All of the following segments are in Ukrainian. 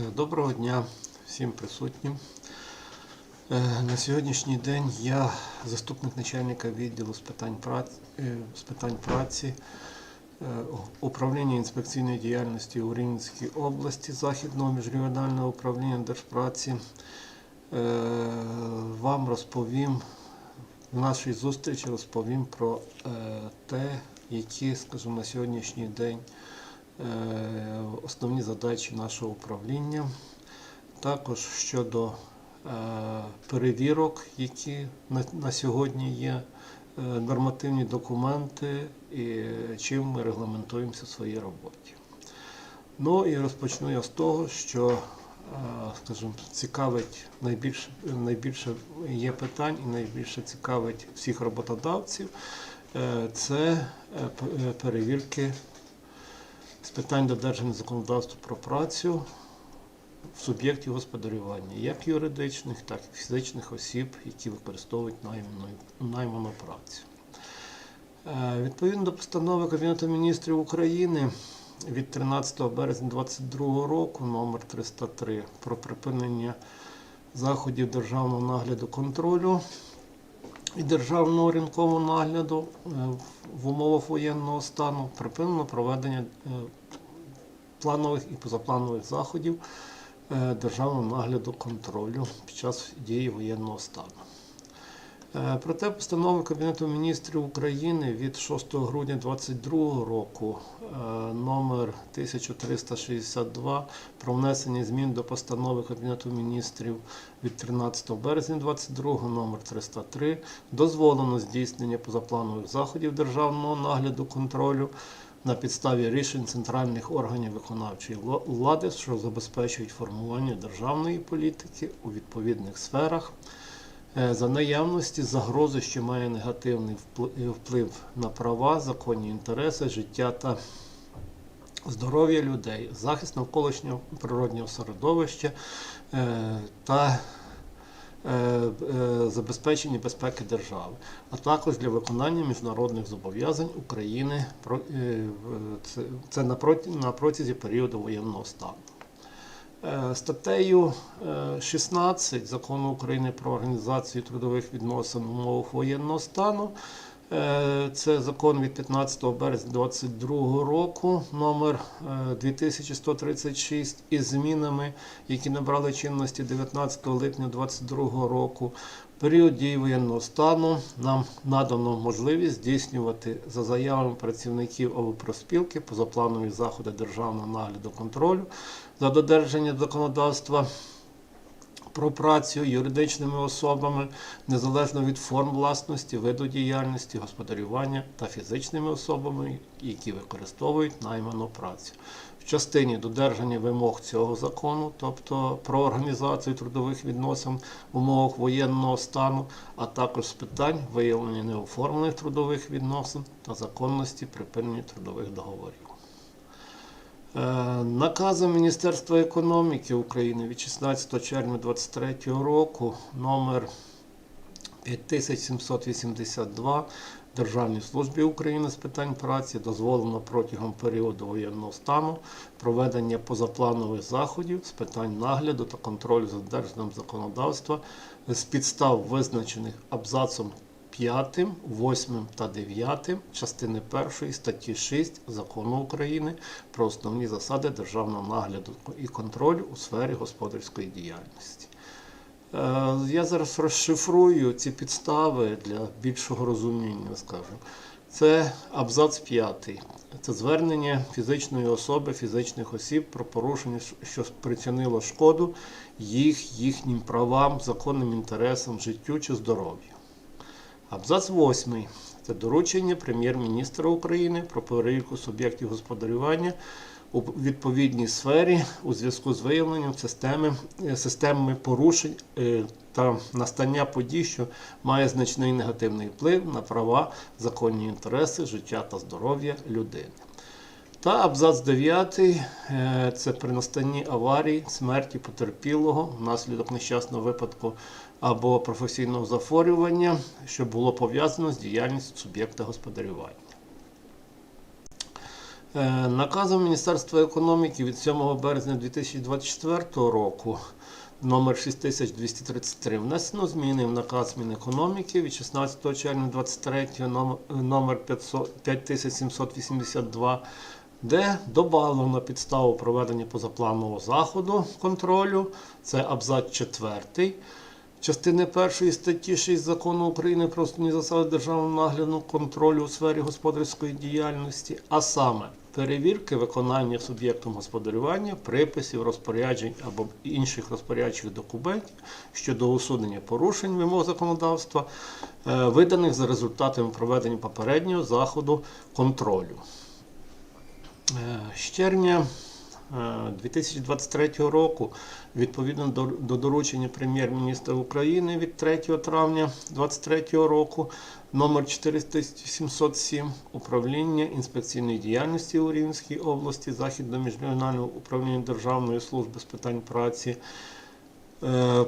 Е, Доброго дня всім присутнім. Е, На сьогоднішній день я заступник начальника відділу з питань праці, з питань праці е, управління інспекційної діяльності у Рівненській області Західного міжрегіонального управління Держпраці. Е, Вам розповім в нашій зустрічі розповім про е, те, які, скажімо, на сьогоднішній день е, основні задачі нашого управління. Також щодо е, перевірок, які на, сьогодні є, е, нормативні документи і чим ми регламентуємося в своїй роботі. Ну і розпочну я з того, що е, скажімо, цікавить найбільше, найбільше є питань і найбільше цікавить всіх роботодавців. Е, Це е, е, перевірки з питань додержання законодавства про працю суб'єктів господарювання, як юридичних, так і фізичних осіб, які використовують найману, найману працю. Е, Відповідно до постанови Кабінету міністрів України від 13 березня 2022 року номер 303 про припинення заходів державного нагляду контролю і державного ринкового нагляду е, в умовах воєнного стану припинено проведення е, планових і позапланових заходів е, державного нагляду контролю під час дії воєнного стану. Е, Проте постанова Кабінету міністрів України від 6 грудня 2022 року е, номер 1362 про внесення змін до постанови Кабінету міністрів від 13 березня 2022 номер 303 дозволено здійснення позапланових заходів державного нагляду контролю на підставі рішень центральних органів виконавчої влади, що забезпечують формування державної політики у відповідних сферах. Е, За наявності загрози, що має негативний вплив на права, законні інтереси, життя та здоров'я людей, захист навколишнього природнього середовища е, та е, е, забезпечення безпеки держави, а також для виконання міжнародних зобов'язань України е, це- на протязі періоду воєнного стану. Е, Статтею е, 16 Закону України про організацію трудових відносин в умовах воєнного стану. е, Це закон від 15 березня 2022 року, номер е, 2136 із змінами, які набрали чинності 19 липня 2022 року. Період дії воєнного стану нам надано можливість здійснювати за заявами працівників обопроспілки позапланові заходи державного нагляду контролю за додержання законодавства про працю юридичними особами незалежно від форм власності, виду діяльності, господарювання та фізичними особами, які використовують найману працю. В частині додержання вимог цього закону, тобто про організацію трудових відносин в умовах воєнного стану, а також з питань виявлення неоформлених трудових відносин та законності припинення трудових договорів. Е, Наказом Міністерства економіки України від 16 червня 2023 року номер 5782 Державній службі України з питань праці дозволено протягом періоду воєнного стану проведення позапланових заходів з питань нагляду та контролю за додержанням законодавства з підстав, визначених абзацом 5, 8 та 9 частини 1 статті 6 Закону України про основні засади державного нагляду і контролю у сфері господарської діяльності. Е, Я зараз розшифрую ці підстави для більшого розуміння, скажу. Це абзац 5. Це звернення фізичної особи, фізичних осіб про порушення, що спричинило шкоду їх, їхнім правам, законним інтересам, життю чи здоров'ю. Абзац 8. Це доручення прем'єр-міністра України про перевірку суб'єктів господарювання у відповідній сфері у зв'язку з виявленням системи, е, системами порушень е, та настання подій, що має значний негативний вплив на права, законні інтереси, життя та здоров'я людини. Та абзац 9 е, це при настанні аварії, смерті потерпілого внаслідок нещасного випадку або професійного захворювання, що було пов'язано з діяльністю суб'єкта господарювання. Е, Наказом Міністерства економіки від 7 березня 2024 року номер 6233 внесено зміни в наказ Мінекономіки від 16 червня 2023 номер 5782 де добавлено підставу проведення позапланового заходу контролю, це абзац 4 частини першої статті 6 закону України про основні засади державного нагляду контролю у сфері господарської діяльності, а саме перевірки виконання суб'єктом господарювання приписів, розпоряджень або інших розпорядчих документів щодо усунення порушень вимог законодавства, е, виданих за результатами проведення попереднього заходу контролю. Е, З червня 2023 року, відповідно до, до доручення прем'єр-міністра України від 3 травня 2023 року, номер 4707 управління інспекційної діяльності у Рівненській області, Західно міжрегіонального управління Державної служби з питань праці. Е, е,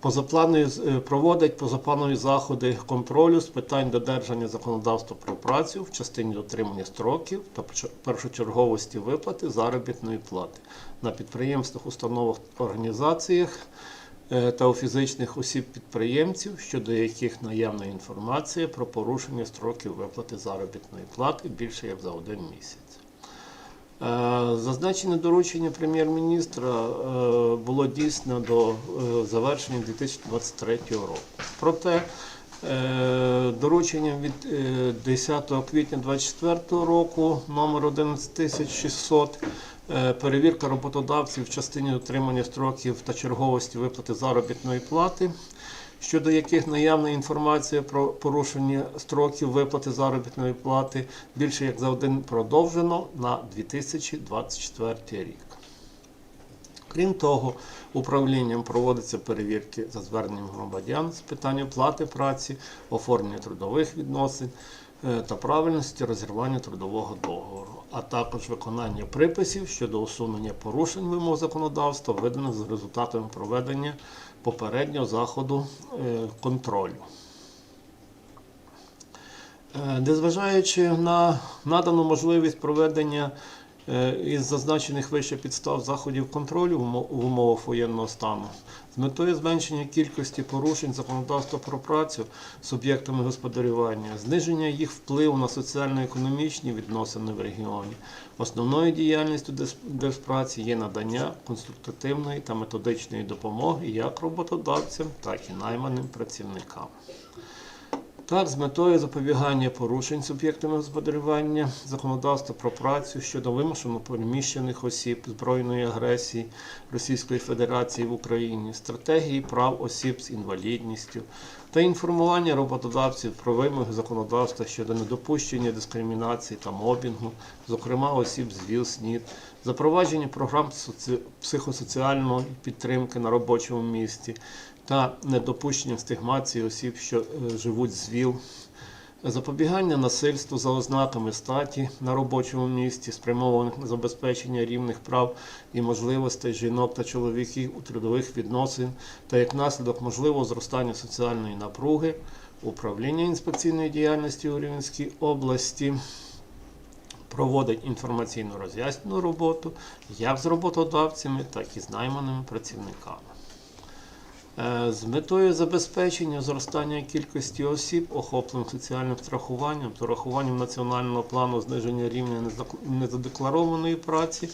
позапланові е, проводить позапланові заходи контролю з питань додержання законодавства про працю в частині дотримання строків та першочерговості виплати заробітної плати на підприємствах, установах, організаціях та у фізичних осіб підприємців, щодо яких наявна інформація про порушення строків виплати заробітної плати більше як за один місяць. Е, Зазначене доручення прем'єр-міністра е, було дійсно до е, завершення 2023 року. Проте дорученням від е, 10 квітня 2024 року номер 11600 е, перевірка роботодавців в частині дотримання строків та черговості виплати заробітної плати щодо яких наявна інформація про порушення строків виплати заробітної плати більше як за один продовжено на 2024 рік. Крім того, управлінням проводяться перевірки за зверненням громадян з питань оплати праці, оформлення трудових відносин е, та правильності розірвання трудового договору, а також виконання приписів щодо усунення порушень вимог законодавства, виданих за результатами проведення попереднього заходу е, контролю. Е, Незважаючи на надану можливість проведення із зазначених вище підстав заходів контролю в умовах воєнного стану з метою зменшення кількості порушень законодавства про працю суб'єктами господарювання, зниження їх впливу на соціально-економічні відносини в регіоні. Основною діяльністю Держпраці є надання конструктивної та методичної допомоги як роботодавцям, так і найманим працівникам. Так, з метою запобігання порушень суб'єктами господарювання законодавства про працю щодо вимушено переміщених осіб збройної агресії Російської Федерації в Україні, стратегії прав осіб з інвалідністю та інформування роботодавців про вимоги законодавства щодо недопущення дискримінації та мобінгу, зокрема осіб з ВІЛ, СНІД, запровадження програм психосоціальної підтримки на робочому місці та недопущення стигмації осіб, що е, живуть з ВІЛ, запобігання насильству за ознаками статі на робочому місці, спрямованих на забезпечення рівних прав і можливостей жінок та чоловіків у трудових відносин, та як наслідок можливого зростання соціальної напруги, управління інспекційної діяльності у Рівненській області. Проводить інформаційно роз'яснену роботу як з роботодавцями, так і з найманими працівниками. Е, З метою забезпечення зростання кількості осіб, охоплених соціальним страхуванням та урахуванням національного плану зниження рівня незадекларованої праці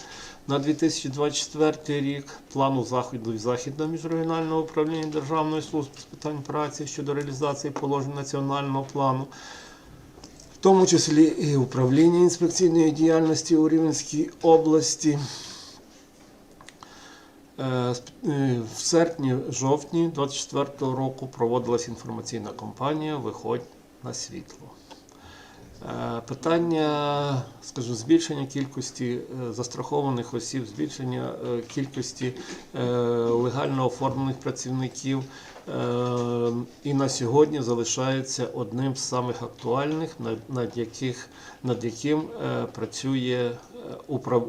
на 2024 рік, плану заходів Західного міжрегіонального управління Державної служби з питань праці щодо реалізації положень національного плану, тому числі і управління інспекційної діяльності у Рівненській області. Е, е, В серпні-жовтні 2024 року проводилась інформаційна кампанія Виходь на світло. Е, Питання, скажу, збільшення кількості е, застрахованих осіб, збільшення е, кількості легально оформлених працівників і на сьогодні залишається одним з самих актуальних, над, яких, над яким працює.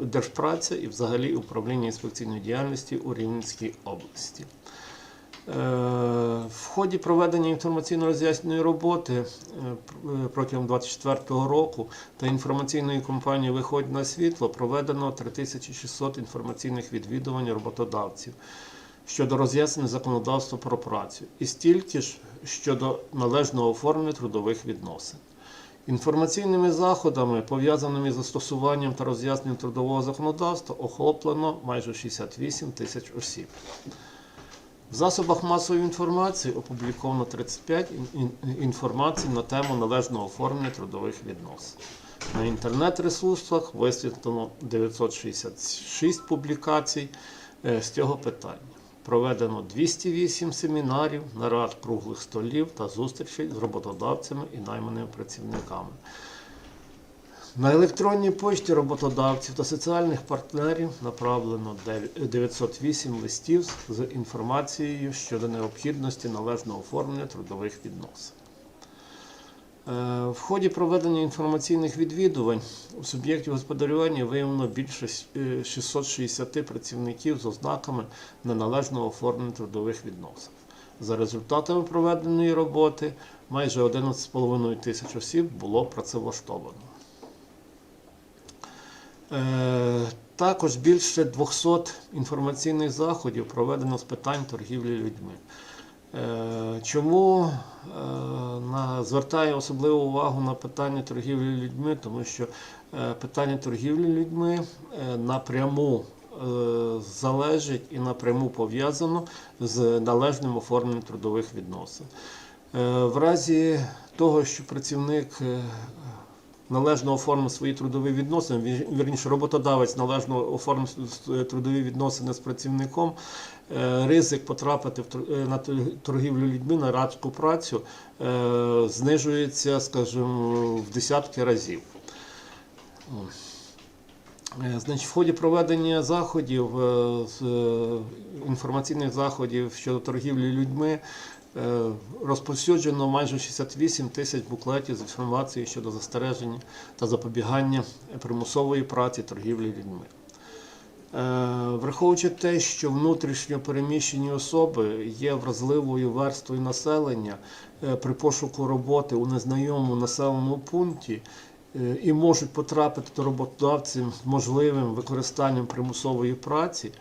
Держпраця і взагалі управління інспекційної діяльності у Рівненській області. В ході проведення інформаційно-роз'ясненої роботи е, пр- е, протягом 2024 року та інформаційної кампанії Виходь на світло проведено 3600 інформаційних відвідувань роботодавців щодо роз'яснення законодавства про працю і стільки ж щодо належного оформлення трудових відносин. Інформаційними заходами, пов'язаними з застосуванням та роз'ясненням трудового законодавства, охоплено майже 68 тисяч осіб. В засобах масової інформації опубліковано 35 ін- ін- інформацій на тему належного оформлення трудових відносин. На інтернет-ресурсах висвітлено 966 публікацій е, з цього питання. Проведено 208 семінарів, нарад круглих столів та зустрічей з роботодавцями і найманими працівниками. На електронній пошті роботодавців та соціальних партнерів направлено 908 листів з інформацією щодо необхідності належного оформлення трудових відносин. Е, В ході проведення інформаційних відвідувань у суб'єктів господарювання виявлено більше е, 660 працівників з ознаками неналежного оформлення трудових відносин. За результатами проведеної роботи майже 11,5 тисяч осіб було працевлаштовано. Е, Також більше 200 інформаційних заходів проведено з питань торгівлі людьми. Е, Чому е, звертаю особливу увагу на питання торгівлі людьми? Тому що питання торгівлі людьми напряму залежить і напряму пов'язано з належним оформленням трудових відносин. В разі того, що працівник належно оформив свої трудові відносини, ві- вірніше роботодавець належно оформив трудові відносини з працівником, е, ризик потрапити е, на торгівлю людьми на рабську працю е, знижується, скажімо, в десятки разів. Значить, в ході проведення заходів, інформаційних заходів щодо торгівлі людьми розповсюджено майже 68 тисяч буклетів з інформацією щодо застереження та запобігання примусової праці торгівлі людьми. Е, Враховуючи те, що внутрішньо переміщені особи є вразливою верствою населення е, при пошуку роботи у незнайомому населеному пункті е, і можуть потрапити до роботодавців з можливим використанням примусової праці,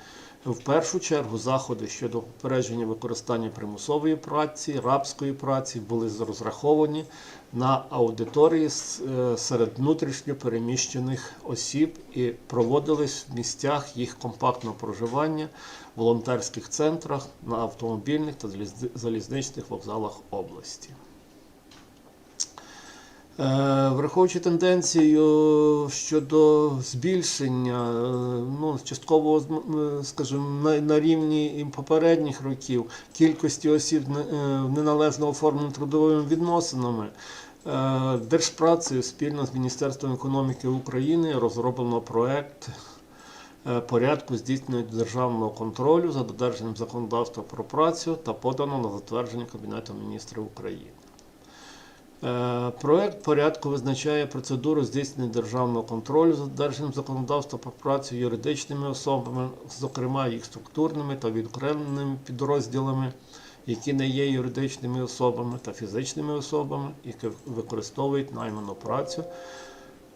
в першу чергу заходи щодо попередження використання примусової праці, рабської праці були розраховані на аудиторії е, серед внутрішньо переміщених осіб і проводились в місцях їх компактного проживання, волонтерських центрах, на автомобільних та залізни- залізничних вокзалах області. Е, Враховуючи тенденцію щодо збільшення, е, ну, частково, е, скажімо, на, рівні попередніх років кількості осіб не- неналежно оформлених трудовими відносинами, Держпрацею спільно з Міністерством економіки України розроблено проект порядку здійснення державного контролю за додержанням законодавства про працю та подано на затвердження Кабінету міністрів України. Е, Проект порядку визначає процедуру здійснення державного контролю за додержанням законодавства про працю юридичними особами, зокрема їх структурними та відокремленими підрозділами, які не є юридичними особами та фізичними особами, які використовують найману працю.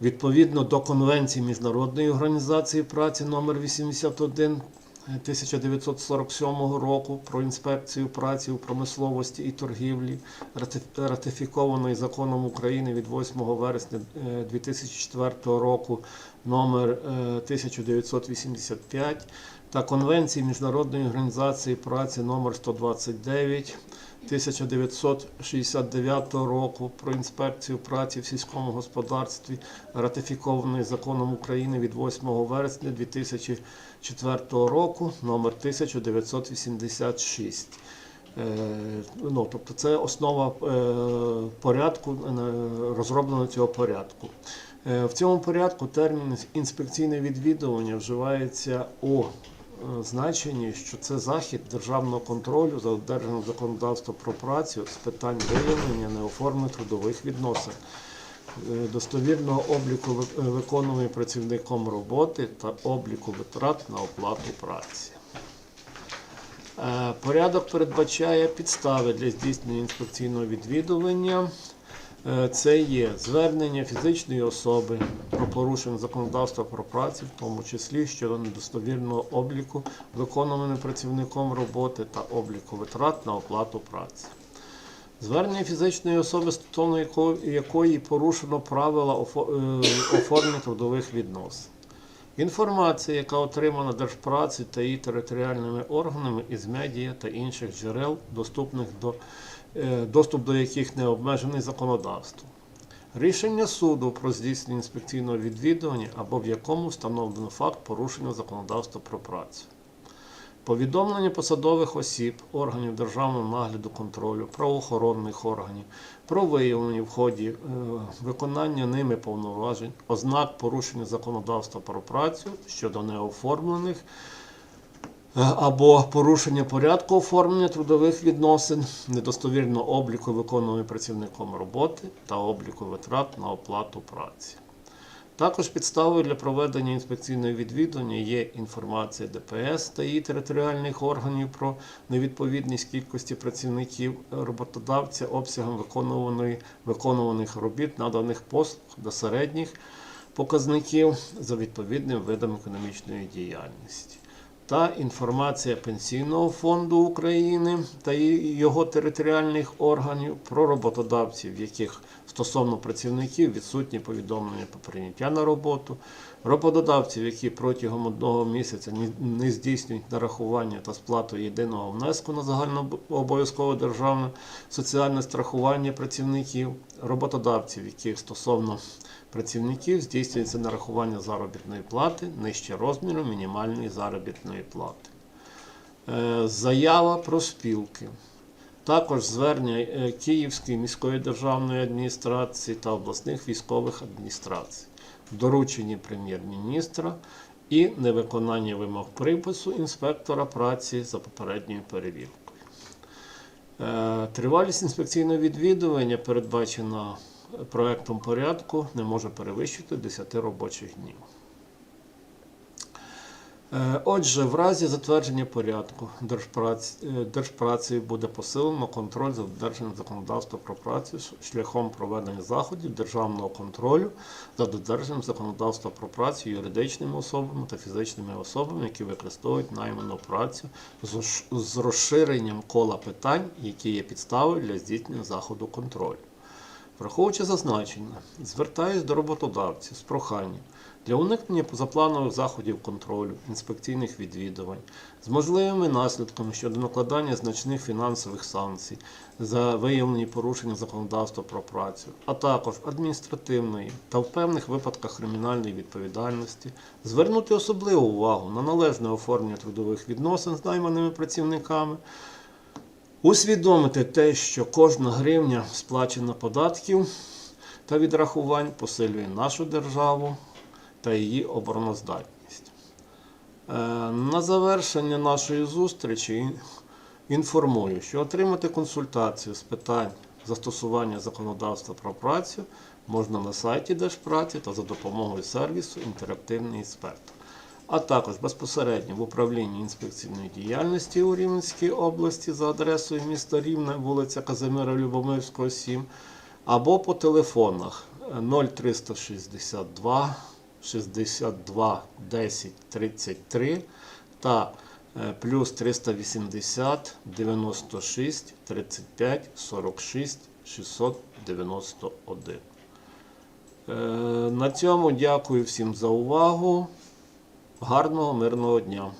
Відповідно до Конвенції Міжнародної організації праці номер 81 1947 року про інспекцію праці у промисловості і торгівлі, ратиф- ратифікованої законом України від 8 вересня е, 2004 року номер е, 1985 та Конвенції Міжнародної організації праці номер 129 1969 року про інспекцію праці в сільському господарстві, ратифікований законом України від 8 вересня 2004 року, номер 1986. Е, Ну, тобто це основа е, порядку, е, розробленого цього порядку. В цьому порядку термін інспекційне відвідування вживається у значенні, що це захід державного контролю за додержанням законодавства про працю з питань виявлення неоформлених трудових відносин, е, достовірного обліку е, виконуваної працівником роботи та обліку витрат на оплату праці. Е, Порядок передбачає підстави для здійснення інспекційного відвідування. Е, Це є звернення фізичної особи про порушення законодавства про працю, в тому числі щодо недостовірного обліку, виконуваного працівником роботи та обліку витрат на оплату праці. Звернення фізичної особи, стосовно якої, порушено правила е, оформлення трудових відносин. Інформація, яка отримана Держпраці та її територіальними органами із медіа та інших джерел, доступних до, доступ до яких не обмежений законодавством. Рішення суду про здійснення інспекційного відвідування або в якому встановлено факт порушення законодавства про працю. Повідомлення посадових осіб, органів державного нагляду контролю, правоохоронних органів про виявлення в ході е, виконання ними повноважень, ознак порушення законодавства про працю щодо неоформлених е, або порушення порядку оформлення трудових відносин, недостовірного обліку виконуваної працівником роботи та обліку витрат на оплату праці. Також підставою для проведення інспекційного відвідування є інформація ДПС та її територіальних органів про невідповідність кількості працівників роботодавця обсягом виконуваної, виконуваних робіт, наданих послуг до середніх показників за відповідним видом економічної діяльності. Та інформація Пенсійного фонду України та його територіальних органів про роботодавців, яких стосовно працівників відсутні повідомлення про прийняття на роботу, роботодавців, які протягом одного місяця не здійснюють нарахування та сплату єдиного внеску на загальнообов'язкове державне соціальне страхування працівників, роботодавців, яких стосовно працівників здійснюється нарахування заробітної плати нижче розміру мінімальної заробітної плати. Е, Заява про спілки. Також звернення е, Київської міської державної адміністрації та обласних військових адміністрацій, доручені прем'єр-міністра і невиконання вимог припису інспектора праці за попередньою перевіркою. Е, Тривалість інспекційного відвідування, передбачена проектом порядку, не може перевищити 10 робочих днів. Е, Отже, в разі затвердження порядку Держпраці, е, Держпрацею буде посилено контроль за додержанням законодавства про працю шляхом проведення заходів державного контролю за додержанням законодавства про працю юридичними особами та фізичними особами, які використовують найману працю з розширенням кола питань, які є підставою для здійснення заходу контролю. Враховуючи зазначене, звертаюсь до роботодавців з проханням для уникнення позапланових заходів контролю, інспекційних відвідувань з можливими наслідками щодо накладання значних фінансових санкцій за виявлені порушення законодавства про працю, а також адміністративної та в певних випадках кримінальної відповідальності, звернути особливу увагу на належне оформлення трудових відносин з найманими працівниками. Усвідомити те, що кожна гривня сплачена податків та відрахувань посилює нашу державу та її обороноздатність. Е, На завершення нашої зустрічі інформую, що отримати консультацію з питань застосування законодавства про працю можна на сайті Держпраці та за допомогою сервісу Інтерактивний інспектор а також безпосередньо в управлінні інспекційної діяльності у Рівненській області за адресою міста Рівне, вулиця Казимира Любомирського, 7, або по телефонах 0362 62 10 33 та е, плюс 380 96 35 46 691. Е, На цьому дякую всім за увагу. Гарного мирного дня!